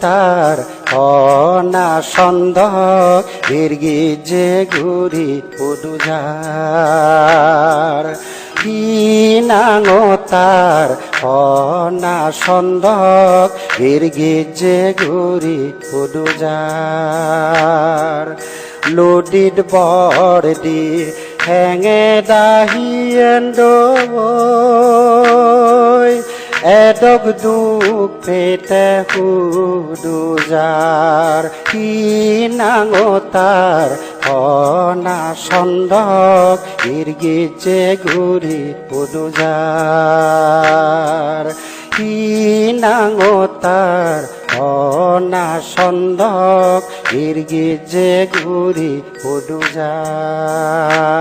তার অনা সন্দেহ বীরগি যে গুরি পুদুজার তার অনা সন্দেহ বীরগি যে গুরি পুদুজার লুডিড বড়দি হেঙে দাহিয়েন্ডই এডক দুখ পেতে হুদুজার কি নাঙো তার? অনা সন্দক ইরগিজে গুরি পুদুজার কি নাঙো তার? অনা সন্দক ইরগিজে গুরি পুদুজার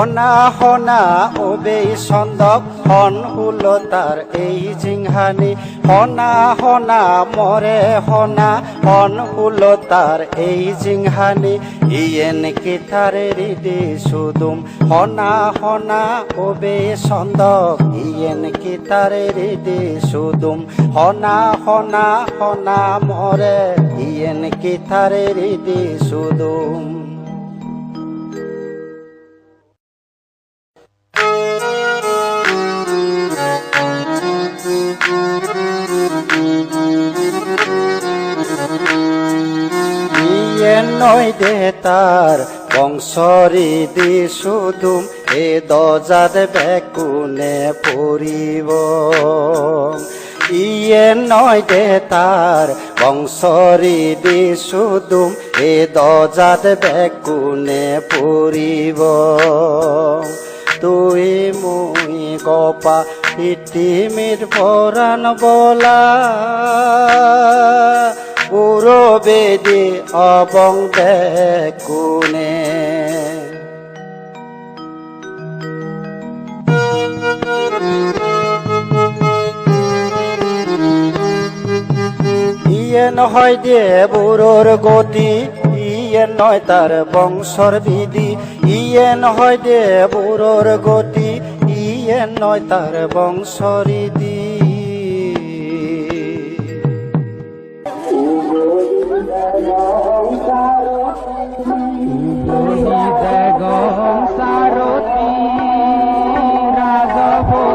হনা হনা ওবে সন্দক, হন হুলো তার এই জিংহানি। হনা হনা মরে হনা, হন হুলো তার এই জিংহানি। ইয়েন কি তারে রিদি সুদুম, হনা হনা ওবে সন্দক। ইয়েন কি তারে রিদি সুদুম, হনা হনা হনা মরে। ইয়েন কি তারে রিদি সুদুম। ইয়ে নয় দে তার বংশরি দি সুদুম এ দজাত বেকুনে পরিব ইয়ে নয় দে তার বংশরি দি সুদুম এ দজাত বেকুনে পরিব তুই মুই গপা পৃথিবীর পরাণ বলা বেদি অবং দেখুনে। ইয়ে নহয় দে বুড়োর গতি ইয়ে নয় তার বংশর বিধি। ইয়ে নহয় দে বুড়োর গতি ইয়ে নয় তার বংশরিদি